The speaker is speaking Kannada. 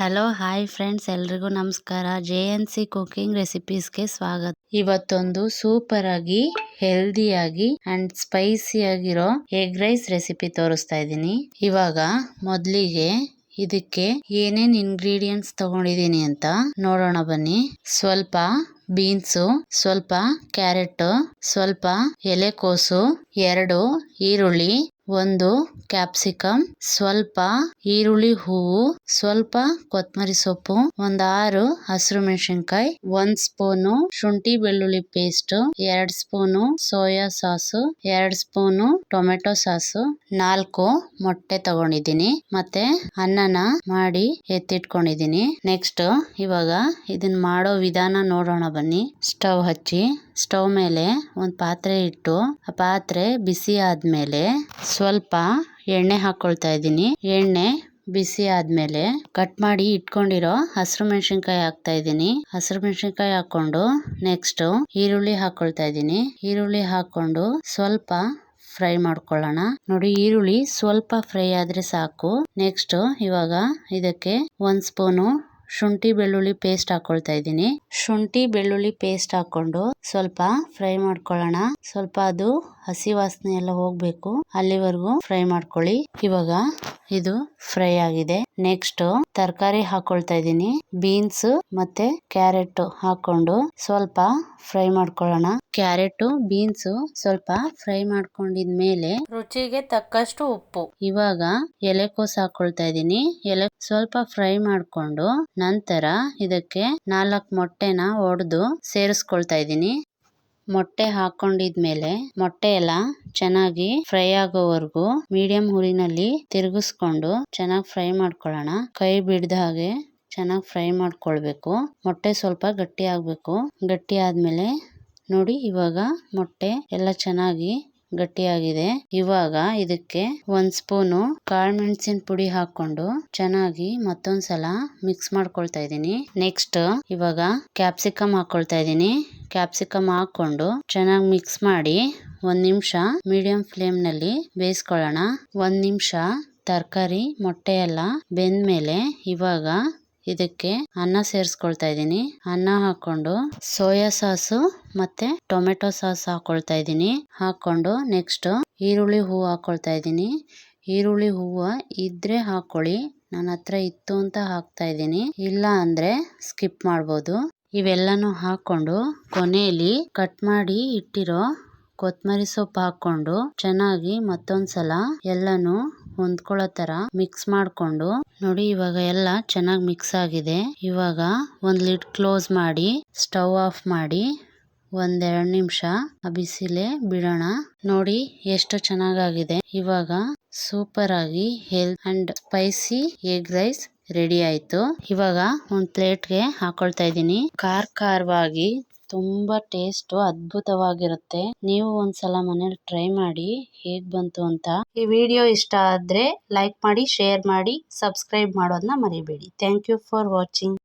ಹಲೋ ಹಾಯ್ ಫ್ರೆಂಡ್ಸ್ ಎಲ್ರಿಗೂ ನಮಸ್ಕಾರ. ಜೆ ಎನ್ ಸಿ ಕುಕಿಂಗ್ ರೆಸಿಪೀಸ್ಗೆ ಸ್ವಾಗತ. ಇವತ್ತೊಂದು ಸೂಪರ್ ಆಗಿ ಹೆಲ್ದಿಯಾಗಿ ಅಂಡ್ ಸ್ಪೈಸಿ ಆಗಿರೋ ಎಗ್ ರೈಸ್ ರೆಸಿಪಿ ತೋರಿಸ್ತಾ ಇದ್ದೀನಿ. ಇವಾಗ ಮೊದಲಿಗೆ ಇದಕ್ಕೆ ಏನೇನ್ ಇಂಗ್ರೀಡಿಯೆಂಟ್ಸ್ ತಗೊಂಡಿದ್ದೀನಿ ಅಂತ ನೋಡೋಣ ಬನ್ನಿ. ಸ್ವಲ್ಪ ಬೀನ್ಸು, ಸ್ವಲ್ಪ ಕ್ಯಾರೆಟ್, ಸ್ವಲ್ಪ ಎಲೆಕೋಸು ಎರಡು ಈರುಳ್ಳಿ ಒಂದು ಕ್ಯಾಪ್ಸಿಕಂ ಸ್ವಲ್ಪ ಈರುಳ್ಳಿ ಹೂವು, ಸ್ವಲ್ಪ ಕೊತ್ತಂಬರಿ ಸೊಪ್ಪು, ಒಂದ್ ಆರು ಹಸಿರು ಮೆಣಸಿನಕಾಯಿ, ಒಂದ್ ಸ್ಪೂನು ಶುಂಠಿ ಬೆಳ್ಳುಳ್ಳಿ ಪೇಸ್ಟ್, ಎರಡ್ ಸ್ಪೂನು ಸೋಯಾ ಸಾಸ್, ಎರಡ್ ಸ್ಪೂನು ಟೊಮೆಟೊ ಸಾಸ್, ನಾಲ್ಕು ಮೊಟ್ಟೆ ತಗೊಂಡಿದ್ದೀನಿ. ಮತ್ತೆ ಅನ್ನನ ಮಾಡಿ ಎತ್ತಿಟ್ಕೊಂಡಿದ್ದೀನಿ. ನೆಕ್ಸ್ಟ್ ಇವಾಗ ಇದನ್ನ ಮಾಡೋ ವಿಧಾನ ನೋಡೋಣ ಬನ್ನಿ. ಸ್ಟವ್ ಹಚ್ಚಿ. ಸ್ಟವ್ ಮೇಲೆ ಒಂದು ಪಾತ್ರೆ ಇಟ್ಟು, ಆ ಪಾತ್ರೆ ಬಿಸಿ ಆದ್ಮೇಲೆ ಸ್ವಲ್ಪ ಎಣ್ಣೆ ಹಾಕೊಳ್ತಾ ಇದ್ದೀನಿ. ಎಣ್ಣೆ ಬಿಸಿ ಆದ್ಮೇಲೆ ಕಟ್ ಮಾಡಿ ಇಟ್ಕೊಂಡಿರೋ ಹಸಿರು ಮೆಣಸಿನ್ಕಾಯಿ ಹಾಕ್ತಾ ಇದ್ದೀನಿ. ಹಸಿರು ಮೆಣಸಿನ್ಕಾಯಿ ಹಾಕೊಂಡು ನೆಕ್ಸ್ಟ್ ಈರುಳ್ಳಿ ಹಾಕೊಳ್ತಾ ಇದ್ದೀನಿ. ಈರುಳ್ಳಿ ಹಾಕೊಂಡು ಸ್ವಲ್ಪ ಫ್ರೈ ಮಾಡ್ಕೊಳ್ಳೋಣ. ನೋಡಿ, ಈರುಳ್ಳಿ ಸ್ವಲ್ಪ ಫ್ರೈ ಆದ್ರೆ ಸಾಕು. ನೆಕ್ಸ್ಟ್ ಇವಾಗ ಇದಕ್ಕೆ ಒಂದ್ ಸ್ಪೂನು ಶುಂಠಿ ಬೆಳ್ಳುಳ್ಳಿ ಪೇಸ್ಟ್ ಹಾಕೊಳ್ತಾ ಇದ್ದೀನಿ. ಶುಂಠಿ ಬೆಳ್ಳುಳ್ಳಿ ಪೇಸ್ಟ್ ಹಾಕೊಂಡು ಸ್ವಲ್ಪ ಫ್ರೈ ಮಾಡ್ಕೊಳ್ಳೋಣ. ಸ್ವಲ್ಪ ಅದು ಹಸಿ ವಾಸನೆ ಎಲ್ಲ ಹೋಗ್ಬೇಕು. ಅಲ್ಲಿವರೆಗೂ ಫ್ರೈ ಮಾಡ್ಕೊಳ್ಳಿ. ಇವಾಗ ಇದು ಫ್ರೈ ಆಗಿದೆ. ನೆಕ್ಸ್ಟ್ ತರಕಾರಿ ಹಾಕೊಳ್ತಾ ಇದ್ದೀನಿ. ಬೀನ್ಸ್ ಮತ್ತೆ ಕ್ಯಾರೆಟ್ ಹಾಕೊಂಡು ಸ್ವಲ್ಪ ಫ್ರೈ ಮಾಡ್ಕೊಳ್ಳೋಣ. ಕ್ಯಾರೆಟ್ ಬೀನ್ಸ್ ಸ್ವಲ್ಪ ಫ್ರೈ ಮಾಡ್ಕೊಂಡಿದ್ಮೇಲೆ ರುಚಿಗೆ ತಕ್ಕಷ್ಟು ಉಪ್ಪು. ಇವಾಗ ಎಲೆಕೋಸು ಹಾಕೊಳ್ತಾ ಇದ್ದೀನಿ. ಎಲೆ ಸ್ವಲ್ಪ ಫ್ರೈ ಮಾಡ್ಕೊಂಡು ನಂತರ ಇದಕ್ಕೆ ನಾಲ್ಕು ಮೊಟ್ಟೆನ ಒಡೆದು ಸೇರಿಸ್ಕೊಳ್ತಾ ಇದ್ದೀನಿ. ಮೊಟ್ಟೆ ಹಾಕೊಂಡಿದ್ಮೇಲೆ ಮೊಟ್ಟೆ ಎಲ್ಲ ಚೆನ್ನಾಗಿ ಫ್ರೈ ಆಗೋವರೆಗೂ ಮೀಡಿಯಂ ಹುರಿನಲ್ಲಿ ತಿರುಗಿಸ್ಕೊಂಡು ಚೆನ್ನಾಗಿ ಫ್ರೈ ಮಾಡ್ಕೊಳ್ಳೋಣ. ಕೈ ಬಿಡದ ಹಾಗೆ ಚೆನ್ನಾಗಿ ಫ್ರೈ ಮಾಡ್ಕೊಳ್ಬೇಕು. ಮೊಟ್ಟೆ ಸ್ವಲ್ಪ ಗಟ್ಟಿ ಆಗಬೇಕು. ಗಟ್ಟಿ ಆದ್ಮೇಲೆ ನೋಡಿ ಇವಾಗ ಮೊಟ್ಟೆ ಎಲ್ಲ ಚೆನ್ನಾಗಿ ಗಟ್ಟಿಯಾಗಿದೆ. ಇವಾಗ ಇದಕ್ಕೆ ಒಂದ್ ಸ್ಪೂನು ಕಾಳ್ಮೆಣಸಿನ ಪುಡಿ ಹಾಕೊಂಡು ಚೆನ್ನಾಗಿ ಮತ್ತೊಂದ್ಸಲ ಮಿಕ್ಸ್ ಮಾಡ್ಕೊಳ್ತಾ ಇದ್ದೀನಿ. ನೆಕ್ಸ್ಟ್ ಇವಾಗ ಕ್ಯಾಪ್ಸಿಕಮ್ ಹಾಕೊಳ್ತಾ ಇದ್ದೀನಿ. ಕ್ಯಾಪ್ಸಿಕಮ್ ಹಾಕೊಂಡು ಚೆನ್ನಾಗಿ ಮಿಕ್ಸ್ ಮಾಡಿ ಒಂದ್ ನಿಮಿಷ ಮೀಡಿಯಂ ಫ್ಲೇಮ್ನಲ್ಲಿ ಬೇಯಿಸ್ಕೊಳ್ಳೋಣ. ಒಂದ್ ನಿಮಿಷ ತರಕಾರಿ ಮೊಟ್ಟೆ ಎಲ್ಲ ಬೆಂದ್ಮೇಲೆ ಇವಾಗ ಇದಕ್ಕೆ ಅನ್ನ ಸೇರಿಸ್ಕೊಳ್ತಾ ಇದ್ದೀನಿ. ಅನ್ನ ಹಾಕೊಂಡು ಸೋಯಾ ಸಾಸು ಮತ್ತೆ ಟೊಮೆಟೊ ಸಾಸ್ ಹಾಕೊಳ್ತಾ ಇದ್ದೀನಿ. ಹಾಕೊಂಡು ನೆಕ್ಸ್ಟ್ ಈರುಳ್ಳಿ ಹೂವು ಹಾಕೊಳ್ತಾ ಇದ್ದೀನಿ. ಈರುಳ್ಳಿ ಹೂವು ಇದ್ರೆ ಹಾಕೊಳ್ಳಿ ನನ್ನ ಹತ್ರ ಇತ್ತು ಅಂತ ಹಾಕ್ತಾ ಇದ್ದೀನಿ. ಇಲ್ಲ ಅಂದ್ರೆ ಸ್ಕಿಪ್ ಮಾಡ್ಬೋದು. ಇವೆಲ್ಲನೂ ಹಾಕೊಂಡು ಕೊನೆಯಲ್ಲಿ ಕಟ್ ಮಾಡಿ ಇಟ್ಟಿರೋ ಕೊತ್ತಂಬರಿ ಸೊಪ್ಪು ಹಾಕೊಂಡು ಚೆನ್ನಾಗಿ ಮತ್ತೊಂದ್ಸಲ ಎಲ್ಲಾನು ಹೊಂದ್ಕೊಳ್ಳೋ ತರ ಮಿಕ್ಸ್ ಮಾಡ್ಕೊಂಡು ನೋಡಿ ಇವಾಗ ಎಲ್ಲ ಚೆನ್ನಾಗಿ ಮಿಕ್ಸ್ ಆಗಿದೆ. ಇವಾಗ ಒಂದ್ ಲಿಡ್ ಕ್ಲೋಸ್ ಮಾಡಿ, ಸ್ಟವ್ ಆಫ್ ಮಾಡಿ ಒಂದೆರಡು ನಿಮಿಷ ಆ ಬಿಸಿಲೆ ಬಿಡೋಣ. ನೋಡಿ ಎಷ್ಟು ಚೆನ್ನಾಗಾಗಿದೆ. ಇವಾಗ ಸೂಪರ್ ಆಗಿ health and spicy egg rice ready ಆಯ್ತು. ಇವಾಗ ಒಂದ್ ಪ್ಲೇಟ್ಗೆ ಹಾಕೊಳ್ತಾ ಇದ್ದೀನಿ. ಕಾರ್ ಖಾರವಾಗಿ ತುಂಬಾ ಟೇಸ್ಟ್, ಅದ್ಭುತವಾಗಿರುತ್ತೆ. ನೀವು ಒಂದ್ಸಲ ಮನೇಲಿ ಟ್ರೈ ಮಾಡಿ, ಹೇಗ್ ಬಂತು ಅಂತ. ಈ ವಿಡಿಯೋ ಇಷ್ಟ ಆದ್ರೆ ಲೈಕ್ ಮಾಡಿ, ಶೇರ್ ಮಾಡಿ, ಸಬ್ಸ್ಕ್ರೈಬ್ ಮಾಡೋದನ್ನ ಮರಿಬೇಡಿ. Thank you for watching.